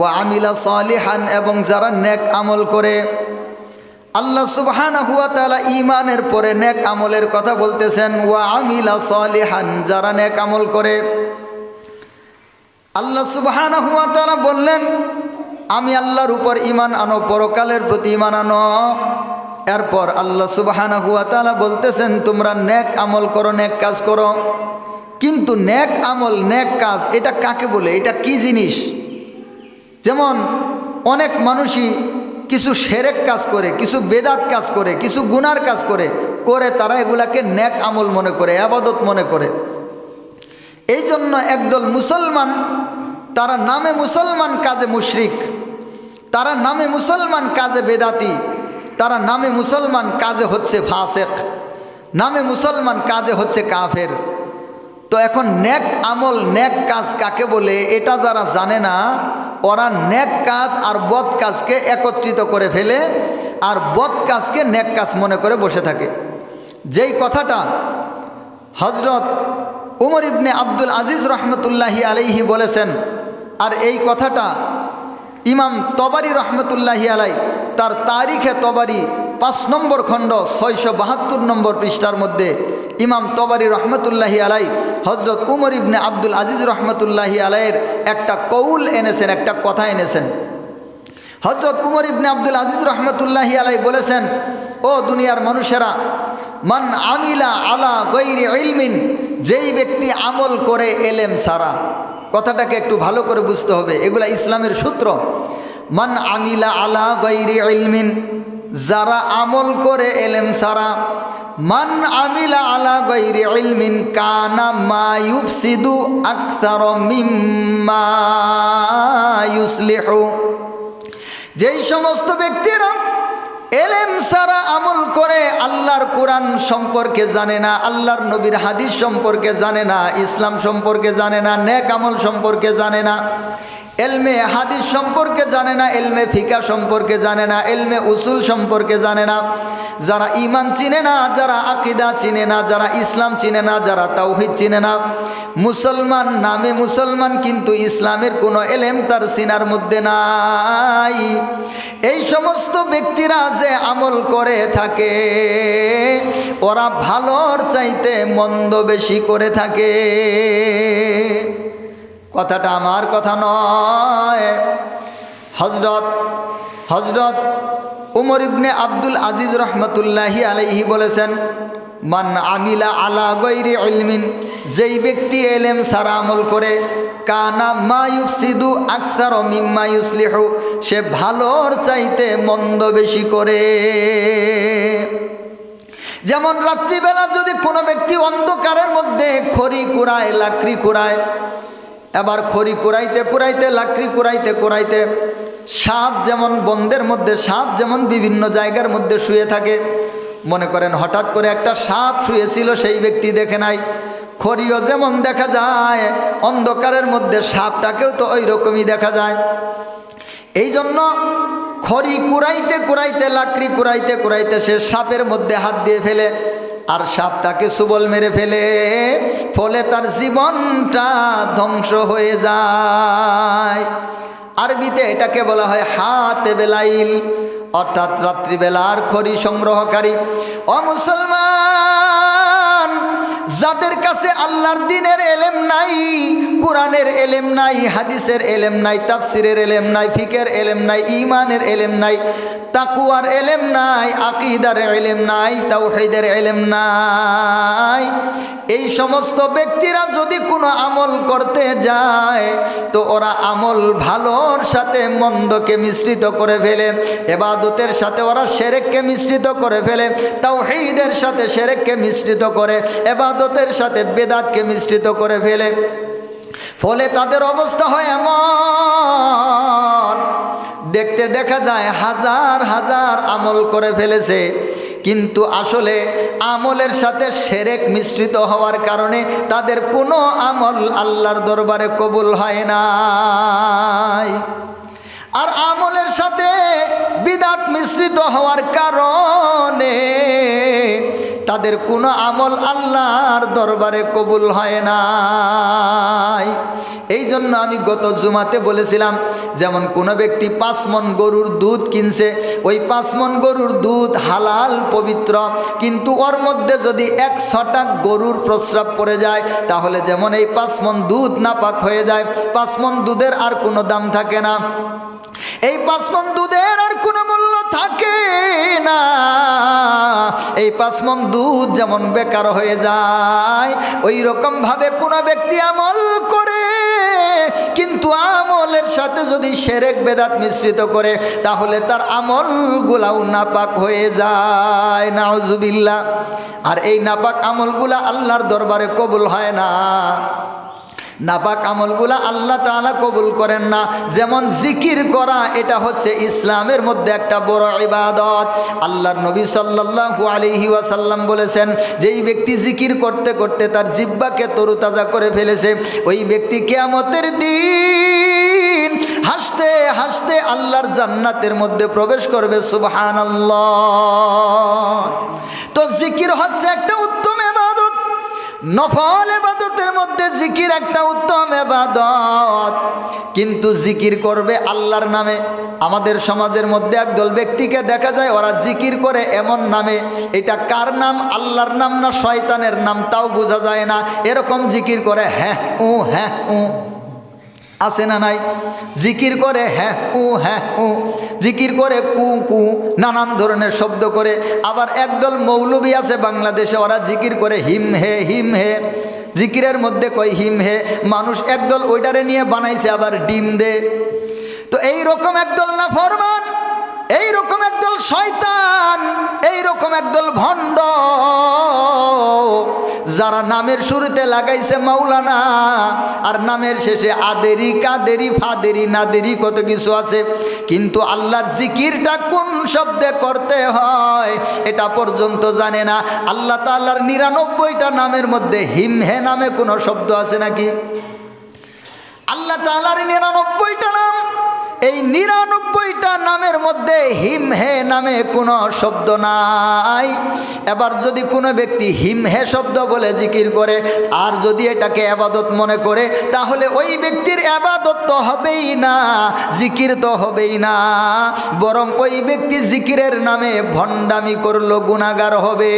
ও আমিলা সালিহান, এবং যারা নেক আমল করে। আল্লাহ সুবহানা হুয়া তালা ইমানের পরে নেক আমলের কথা বলতেছেন ও আমিলা সালিহান, যারা নেক আমল করে। আল্লাহ সুবহানা হুয়া তাআলা বললেন, আমি আল্লাহর উপর ইমান আনো, পরকালের প্রতি ইমান আনো। এরপর আল্লাহ সুবহানা হুয়া তালা বলতেছেন, তোমরা নেক আমল করো, নেক কাজ করো। কিন্তু নেক আমল, নেক কাজ, এটা কাকে বলে? এটা কি জিনিস? যেমন অনেক মানুষই কিছু সেরেক কাজ করে, কিছু বেদাত কাজ করে, কিছু গুনার কাজ করে করে তারা এগুলাকে ন্যাক আমল মনে করে, আবাদত মনে করে। এই জন্য একদল মুসলমান, তারা নামে মুসলমান কাজে মুশরিক, তারা নামে মুসলমান কাজে বেদাতি, তারা নামে মুসলমান কাজে হচ্ছে ফাসেক, নামে মুসলমান কাজে হচ্ছে কাফের। তো এখন ন্যাক আমল ন্যাক কাজ কাকে বলে? এটা যারা জানে না ওরা নেক কাজ আর বদ কাজকে একত্রিত করে ফেলে আর বদ কাজকে নেক কাজ মনে করে বসে থাকে। যেই কথাটা হজরত উমর ইবনে আব্দুল আজিজ রহমতুল্লাহি আলাইহি বলেছেন, আর এই কথাটা ইমাম তবারি রহমতুল্লাহি আলাই তার তারিখে তবারি পাঁচ নম্বর খণ্ড ছয়শো বাহাত্তর নম্বর পৃষ্ঠার মধ্যে ইমাম তবারি রহমতুল্লাহি আলাই, হজরত উমর ইবনে আব্দুল আজিজ রহমতুল্লাহি আলাইয়ের একটা কৌল এনেছেন, একটা কথা এনেছেন। হজরত উমর ইবনে আব্দুল আজিজ রহমতুল্লাহি আলাই বলেছেন, ও দুনিয়ার মানুষেরা, মান আমিলা আলা গৈরি ইলমিন, যেই ব্যক্তি আমল করে এলেম সারা কথাটাকে একটু ভালো করে বুঝতে হবে, এগুলা ইসলামের সূত্র। মান আমিলা আলা গৈরি ইলমিন যারা আমল করে এলেম সারা মান আমিলা আলা গৈরি ইলমিন কানা মা ইউফসিদু আকসার মিম্মা ইউসলিহু। যেই সমস্ত ব্যক্তিরা এলেম সারা আমল করে আল্লাহর কোরআন সম্পর্কে জানে না, আল্লাহর নবীর হাদিস সম্পর্কে জানে না, ইসলাম সম্পর্কে জানে না, নেক আমল সম্পর্কে জানে না এলমে হাদিস সম্পর্কে জানে না, এলমে ফিকা সম্পর্কে জানে না, এলমে উসুল সম্পর্কে জানে না। যারা ইমান চিনে না, যারা আকিদা চিনে না, যারা ইসলাম চিনে না, যারা তাওহিদ চিনে না। মুসলমান নামে মুসলমান, কিন্তু ইসলামের কোনো এলেম তার সিনার মধ্যে নাই। এই সমস্ত ব্যক্তিরা যে আমল করে থাকে, ওরা ভালোর চাইতে মন্দ বেশি করে থাকে। কথাটা আমার কথা নয়। হজরত হজরত উমর ইবনে আব্দুল আজিজ রহমতুল্লাহি আলাইহি বলেছেন, মান আমিলা আলা গৈরি ইলমিন যেই ব্যক্তি এলেম সারা আমল করে, কানা মায়ুফসিদু আকসার মিম্মা ইউসলিহু সে ভালোর চাইতে মন্দ বেশি করে। যেমন রাত্রিবেলা যদি কোনো ব্যক্তি অন্ধকারের মধ্যে খড়ি কুড়ায়, লাকড়ি কুড়ায় এবার খড়ি কুড়াইতে কুড়াইতে, লাকড়ি কুড়াইতে কুড়াইতে, সাপ যেমন বন্ধের মধ্যে, সাপ যেমন বিভিন্ন জায়গার মধ্যে শুয়ে থাকে, মনে করেন হঠাৎ করে একটা সাপ শুয়েছিল, সেই ব্যক্তি দেখে নাই। খড়িও যেমন দেখা যায়, অন্ধকারের মধ্যে সাপটাকেও তো ওই রকমই দেখা যায়। এই জন্য খড়ি কুড়াইতে কুড়াইতে, লাকড়ি কুড়াইতে কুড়াইতে সে সাপের মধ্যে হাত দিয়ে ফেলে। আর সাপ তাকে সুবল মেরে ফেলে, ফলে তার জীবনটা ধ্বংস হয়ে যায়। আরবিতে এটাকে বলা হয় হাতে বেলাইল, অর্থাৎ রাত্রিবেলার খড়ি সংগ্রহকারী। ও মুসলমান, যাদের কাছে আল্লাহর দিনের এলেম নাই, কোরআনের এলেম নাই, হাদিসের এলেম নাই, তাফসিরের এলেম নাই, ফিকের এলেম নাই ইমানের এলেম নাই তাকুয়ার এলেম নাই, আকিদার এলেম নাই তাও তাওহিদের এলেম নাই। এই সমস্ত ব্যক্তিরা যদি কোনো আমল করতে যায়, তো ওরা আমল ভালোর সাথে মন্দকে মিশ্রিত করে ফেলে, এবাদতের সাথে ওরা সেরেককে মিশ্রিত করে ফেলে তাও তাওহিদের সাথে সেরেককে মিশ্রিত করে, এবাদতের সাথে বেদাতকে মিশ্রিত করে ফেলে। ফলে তাদের অবস্থা হয় এমন। দেখতে দেখা যায় হাজার হাজার আমল করে ফেলেছে। কিন্তু আসলে আমলের সাথে সেরেক মিশ্রিত হওয়ার কারণে তাদের কোনো আমল আল্লাহর দরবারে কবুল হয় না আর আমলের সাথে বিদাত মিশ্রিত হওয়ার কারণে তাদের কোনো আমল আল্লাহর দরবারে কবুল হয় নাই। এই জন্য আমি গত জুমাতে বলেছিলাম, যেমন কোনো ব্যক্তি পাঁচ মন গরুর দুধ কিনছে, ওই পাঁচ মন গরুর দুধ হালাল, পবিত্র, কিন্তু ওর মধ্যে যদি এক ছটাক গরুর প্রস্রাব পড়ে যায়, তাহলে যেমন এই পাঁচ মন দুধ নাপাক হয়ে যায়, পাঁচ মন দুধের আর কোনো দাম থাকে না। এই পাঁচ মন দুধের আর কোনো মূল্য থাকে না। এই পাঁচ মন দুধ যেমন বেকার হয়ে যায় ওই রকম ভাবে কোনো ব্যক্তি আমল করে। কিন্তু আমলের সাথে যদি সেরেক বেদাত মিশ্রিত করে, তাহলে তার আমল গুলাও নাপাক হয়ে যায়। নাউজুবিল্লা আর এই নাপাক আমলগুলা আল্লাহর দরবারে কবুল হয় না। নাপাক আমলগুলা আল্লাহ তাআলা কবুল করেন না। যেমন জিকির করা, এটা হচ্ছে ইসলামের মধ্যে একটা বড় ইবাদত। আল্লাহর নবী সাল্লাল্লাহু আলাইহি ওয়াসাল্লাম বলেছেন, যেই ব্যক্তি জিকির করতে করতে তার জিব্বাকে তরুতাজা করে ফেলেছে, ওই ব্যক্তি কেয়ামতের দিন হাসতে হাসতে আল্লাহর জান্নাতের মধ্যে প্রবেশ করবে, সুবহানাল্লাহ। তো জিকির হচ্ছে একটা উত্তম এবাদত নফল এবাদতের মধ্যে জিকির একটা উত্তম এবাদত কিন্তু জিকির করবে আল্লাহর নামে। আমাদের সমাজের মধ্যে একদল ব্যক্তিকে দেখা যায়, ওরা জিকির করে এমন নামে। এটা কার নাম? আল্লাহর নাম না শয়তানের নাম? তাও বোঝা যায় না। এরকম জিকির করে হ্যাঁ উ হ্যাঁ উ। আছে না নাই? জিকির করে হ্যাঁ উ হ্যাঁ উ। জিকির করে কু কু, নানান ধরনের শব্দ করে। আবার একদল মৌলবী আছে বাংলাদেশে, ওরা জিকির করে হিম, হে হিম, হে। জিকিরের মধ্যে কয় হিম, হে। মানুষ একদল ওইটারে নিয়ে বানাইছে, আবার ডিম দে। তো এই রকম একদল না ফরমান এই রকম একদল শয়তান এই রকম একদল ভণ্ড, যারা নামের শুরুতে লাগাইছে মাওলানা, আর নামের শেষে আদেরি, কাদেরি, ফাদেরি, নাদেরি কত কিছু আছে। কিন্তু আল্লাহর জিকিরটা কোন শব্দে করতে হয়, এটা পর্যন্ত জানে না। আল্লাহ তাল্লাহর নিরানব্বইটা নামের মধ্যে হিমহে নামে কোনো শব্দ আছে নাকি? আল্লাহ তালার নিরানব্বইটা নাম এই নিরানব্বইটা নামের মধ্যে হিম হে নামে কোনো শব্দ নাই। এবার যদি কোনো ব্যক্তি হিম হে শব্দ বলে জিকির করে, আর যদি এটাকে আবাদত মনে করে, তাহলে ওই ব্যক্তির আবাদত তো হবেই না, জিকির তো হবেই না। বরং ওই ব্যক্তি জিকিরের নামে ভণ্ডামি করল গুণাগার হবে।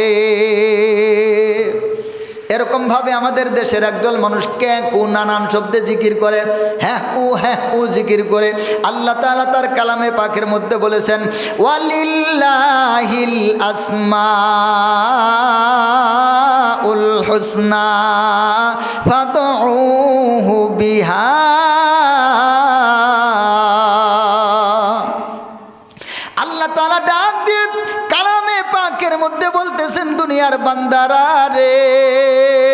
এরকম ভাবে আমাদের দেশের একদল মানুষ কে নানান শব্দে জিকির করে হ্যাঁ উ হ্যাঁ উ জিকির করে। আল্লাহ তাআলা তার কালামে পাকের মধ্যে বলেছেন, ওয়ালিল্লাহিল আসমা উল হুসনা, ফাদউহু বিহা। আল্লাহ তালা ডাক দিয়ে পাকের মধ্যে বলতেছেন দুনিয়ার বান্দারা রে।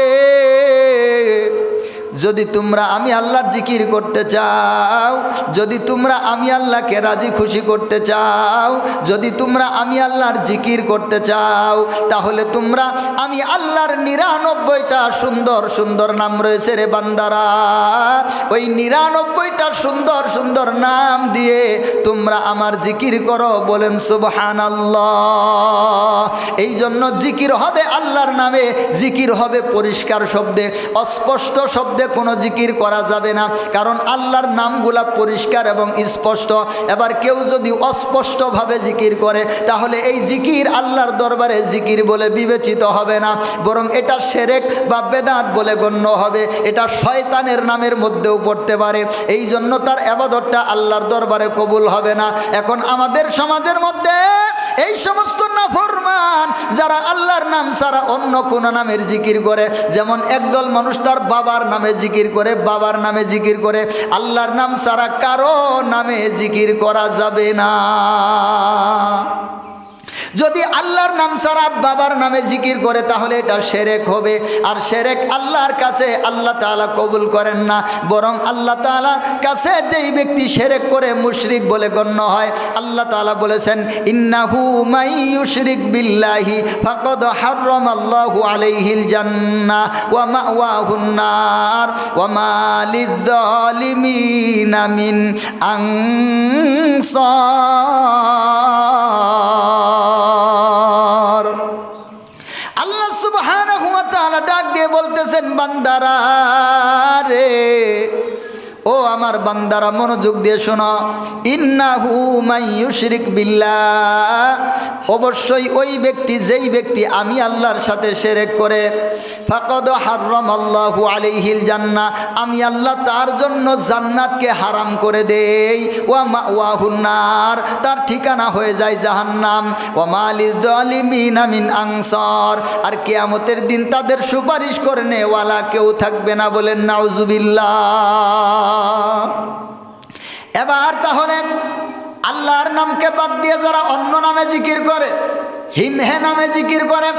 যদি তোমরা আমি আল্লাহর জিকির করতে চাও, যদি তোমরা আমি আল্লাহকে রাজি খুশি করতে চাও, যদি তোমরা আমি আল্লাহর জিকির করতে চাও, তাহলে তোমরা আমি আল্লাহর নিরানব্বইটা সুন্দর সুন্দর নাম রয়েছে রে বান্দারা। ওই নিরানব্বইটা সুন্দর সুন্দর নাম দিয়ে তোমরা আমার জিকির করো, বলেন সুবহান এই জন্য জিকির হবে আল্লাহর নামে, জিকির হবে পরিষ্কার শব্দে, অস্পষ্ট শব্দে কোনো জিকির করা যাবে না। কারণ আল্লাহর নামগুলা পরিষ্কার এবং স্পষ্ট। এবার কেউ যদি অস্পষ্টভাবে জিকির করে, তাহলে এই জিকির আল্লাহর দরবারে জিকির বলে বিবেচিত হবে না। বরং এটা সেরেক বা বেদাত বলে গণ্য হবে। এটা শয়তানের নামের মধ্যেও পড়তে পারে। এই জন্য তার আবাদতটা আল্লাহর দরবারে কবুল হবে না। এখন আমাদের সমাজের মধ্যে এই সমস্ত নাফরমান, যারা আল্লাহর নাম ছাড়া অন্য কোনো নামের জিকির করে, যেমন একদল মানুষ তার বাবার নামে জিকির করে, বাবার নামে জিকির করে, আল্লাহর নাম সারা কারও নামে জিকির করা যাবে না। যদি আল্লাহর নাম ছাড়া বাবার নামে জিকির করে, তাহলে এটা সেরেক হবে। আর সেরেক আল্লাহর কাছে আল্লাহ তাআলা কবুল করেন না, বরং আল্লাহ তাআলার কাছে যেই ব্যক্তি সেরেক করে মুশরিক বলে গণ্য হয়, আল্লাহ তাআলা বলেছেন, ইন্নাহু মাই ইউশরিক বিল্লাহি ফাকাদ হাররামাল্লাহু আলাইহিল জান্নাহ ওয়া মাওয়াহুন নার ওয়া মা লিয-যালিমিনা মিন আনসার। বললেন বান্দারা রে। ও আমার বান্দারা, মনোযোগ দিয়ে শোনো। ইন্নাহু মাইয়ুশরিক বিল্লাহ। অবশ্যই ওই ব্যক্তি, যেই ব্যক্তি আমি আল্লাহর সাথে সেরেক করে, ফাকদ হাররাম আল্লাহু আলাইহিল জান্না আমি আল্লাহ তার জন্য জান্নাতকে হারাম করে দেই। ওয়া মাওয়াহুন্নার তার ঠিকানা হয়ে যায় জাহান্নাম। ওয়া মালিজ জালিমিনা মিন আনসার, আর কেয়ামতের দিন তাদের সুপারিশ করে নেওয়ালা কেউ থাকবে না বলেন নাউজুবিল্লাহ। এবার তাহলে আল্লাহর নামকে বাদ দিয়ে যারা অন্য নামে জিকির করে, হিমহে নামে জিকির করে,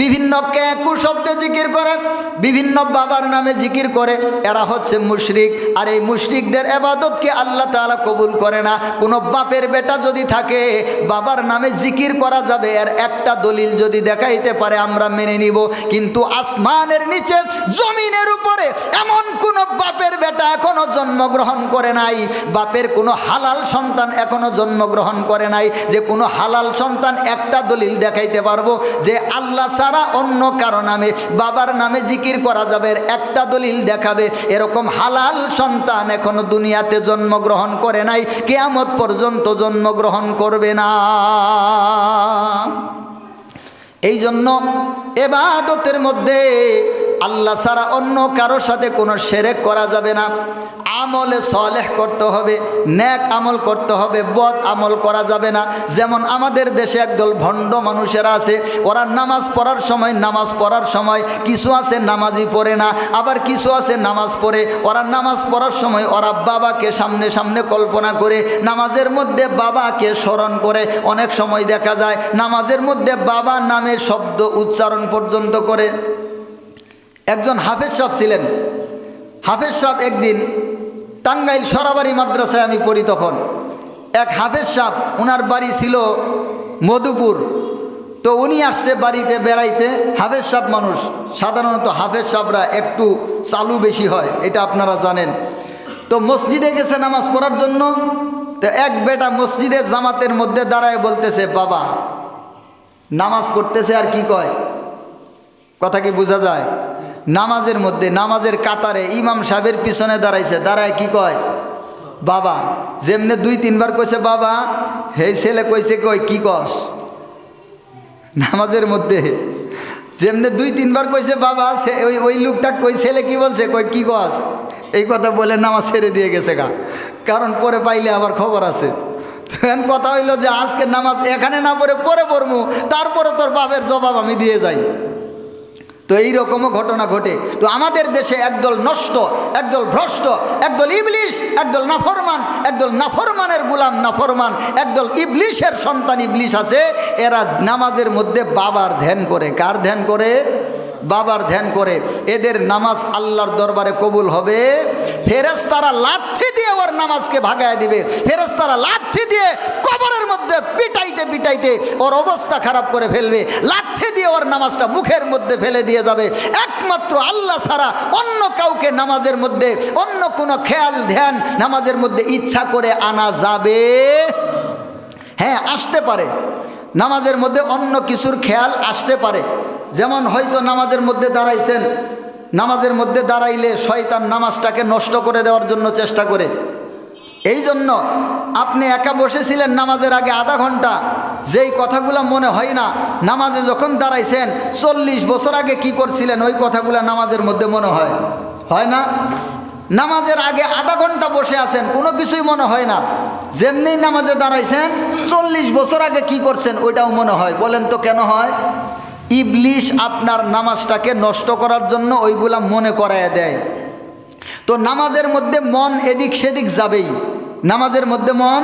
বিভিন্ন ক্যাকু শব্দে জিকির করে, বিভিন্ন বাবার নামে জিকির করে, এরা হচ্ছে মুশরিক। আর এই মুশরিকদের এবাদতকে আল্লাহ তাআলা কবুল করে না? কোনো বাপের বেটা যদি থাকে, বাবার নামে জিকির করা যাবে আর একটা দলিল যদি দেখাইতে পারে, আমরা মেনে নিব। কিন্তু আসমানের নিচে জমিনের উপরে এমন কোনো বাপের বেটা এখনও জন্মগ্রহণ করে নাই। বাপের কোনো হালাল সন্তান এখনও জন্মগ্রহণ করে নাই। যে কোনো হালাল সন্তান একটা দলিল দেখাইতে পারব, যে আল্লাহ ছাড়া অন্য কারও নামে বাবার নামে জিকির করা যাবে, একটা দলিল দেখাবে, এরকম হালাল সন্তান এখনও দুনিয়াতে জন্মগ্রহণ করে নাই, কেয়ামত পর্যন্ত জন্মগ্রহণ করবে না। এই জন্য এবাদতের মধ্যে আল্লাহ ছাড়া অন্য কারোর সাথে কোনো সেরেক করা যাবে না। আমলে সলেহ করতে হবে ন্যাক আমল করতে হবে, বদ আমল করা যাবে না। যেমন আমাদের দেশে একদল ভণ্ড মানুষেরা আছে, ওরা নামাজ পড়ার সময় নামাজ পড়ার সময় কিছু আছে নামাজই পড়ে না, আবার কিছু আছে নামাজ পড়ে। ওরা নামাজ পড়ার সময় ওরা বাবাকে সামনে সামনে কল্পনা করে, নামাজের মধ্যে বাবাকে স্মরণ করে। অনেক সময় দেখা যায়, নামাজের মধ্যে বাবা নামের শব্দ উচ্চারণ পর্যন্ত করে। একজন হাফেজ সাহেব ছিলেন। হাফেজ সাহেব একদিন টাঙ্গাইল সরাবাড়ি মাদ্রাসায় আমি পড়ি তখন। এক হাফেজ সাহেব ওনার বাড়ি ছিল মধুপুর। তো উনি আসছে বাড়িতে বেড়াইতে। হাফেজ সাহেব মানুষ, সাধারণত হাফেজ সাহেবরা একটু চালু বেশি হয়, এটা আপনারা জানেন। তো মসজিদে গেছে নামাজ পড়ার জন্য। তো এক বেটা মসজিদের জামাতের মধ্যে দাঁড়ায় বলতেছে, বাবা, নামাজ পড়তেছে আর কি কয়? কথা কি বোঝা যায়? নামাজের মধ্যে, নামাজের কাতারে ইমাম সাহেবের পিছনে দাঁড়াইছে। দাঁড়ায় কি কয়? বাবা, যেমনে দুই, তিনবার কইছে, বাবা হে ছেলে কইছে কই, কি কস? নামাজের মধ্যে, যেমনে দুই, তিনবার কইছে, বাবা, সে ওই ওই লোকটা কই, ছেলে কি বলছে, কই, কি কস? এই কথা বলে নামাজ ছেড়ে দিয়ে গেছে গা। কারণ পরে পাইলে আবার খবর আছে। তখন কথা হইল যে, আজকে নামাজ এখানে না পড়ে, পরে পড়মু। তারপরে তোর বাপের জবাব আমি দিয়ে যাই। তো এইরকমও ঘটনা ঘটে। তো আমাদের দেশে একদল নষ্ট, একদল ভ্রষ্ট, একদল ইবলিশ, একদল নাফরমান, একদল নাফরমানের গুলাম নাফরমান, একদল ইবলিশের সন্তান ইবলিশ আছে, এরা নামাজের মধ্যে বাবার ধ্যান করে। কার ধ্যান করে? বাবার ধ্যান করে। এদের নামাজ আল্লাহর দরবারে কবুল হবে। ফেরেস তারা লাথি দিয়ে ওর নামাজকে ভাগায় দিবে। ফেরেস তারা লাথি দিয়ে কবরের মধ্যে পিটাইতে পিটাইতে ওর অবস্থা খারাপ করে ফেলবে। লাথি ওর নামাজটা মুখের মধ্যে ফেলে দিয়ে যাবে। একমাত্র আল্লাহ ছাড়া অন্য কাউকে নামাজের মধ্যে, অন্য কোনো খেয়াল, ধ্যান নামাজের মধ্যে ইচ্ছা করে আনা যাবে? হ্যাঁ আসতে পারে। নামাজের মধ্যে অন্য কিছুর খেয়াল আসতে পারে। যেমন হয়তো নামাজের মধ্যে দাঁড়াইছেন, নামাজের মধ্যে দাঁড়াইলে শয়তান নামাজটাকে নষ্ট করে দেওয়ার জন্য চেষ্টা করে। এই জন্য আপনি একা বসেছিলেন নামাজের আগে আধা ঘণ্টা। যেই কথাগুলো মনে হয় না, নামাজে যখন দাঁড়াইছেন, চল্লিশ বছর আগে কি করছিলেন, ওই কথাগুলো নামাজের মধ্যে মনে হয়? হয় না? নামাজের আগে আধা ঘণ্টা বসে আছেন, কোনো কিছুই মনে হয় না। যেমনি নামাজে দাঁড়াইছেন, চল্লিশ বছর আগে কি করছেন, ওইটাও মনে হয়। বলেন তো কেন হয়? ইবলিশ আপনার নামাজটাকে নষ্ট করার জন্য ওইগুলা মনে করায় দেয়। তো নামাজের মধ্যে মন এদিক সেদিক যাবেই। নামাজের মধ্যে মন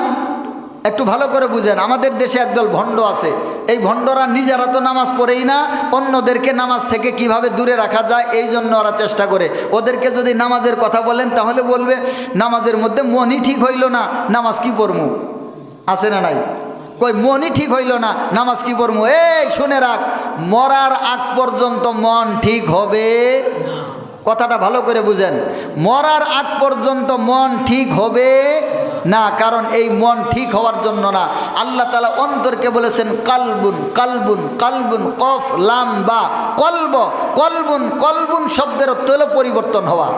একটু ভালো করে বুঝেন। আমাদের দেশে একদল ভণ্ড আছে। এই ভণ্ডরা নিজেরা তো নামাজ পড়েই না, অন্যদেরকে নামাজ থেকে কীভাবে দূরে রাখা যায় এই জন্য ওরা চেষ্টা করে। ওদেরকে যদি নামাজের কথা বলেন, তাহলে বলবে, নামাজের মধ্যে মনই ঠিক হইল না, নামাজ কি পড়মু? আছে না নাই? কই, মনই ঠিক হইল না, নামাজ কি পড়মু? এই, শুনে রাখ, মরার আগ পর্যন্ত মন ঠিক হবে কথাটা ভালো করে বুঝেন। মরার আগ পর্যন্ত মন ঠিক হবে না, কারণ এই মন ঠিক হওয়ার জন্য না। আল্লাহ তালা অন্তরকে বলেছেন, কালবুন কালবুন কালবুন, কফ, লাম, বা, কলব, কলবুন কলবুন শব্দের হলো পরিবর্তন হওয়া।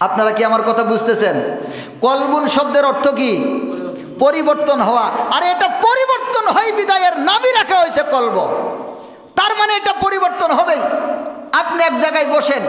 আপনারা কি আমার কথা বুঝতেছেন? কলবুন শব্দের অর্থ কি? পরিবর্তন হওয়া। আর এটা পরিবর্তন হয় বিদায়ের নামই রাখা হয়েছে কলব। তার মানে এটা পরিবর্তন হবেই। আপনি এক জায়গায় বসেন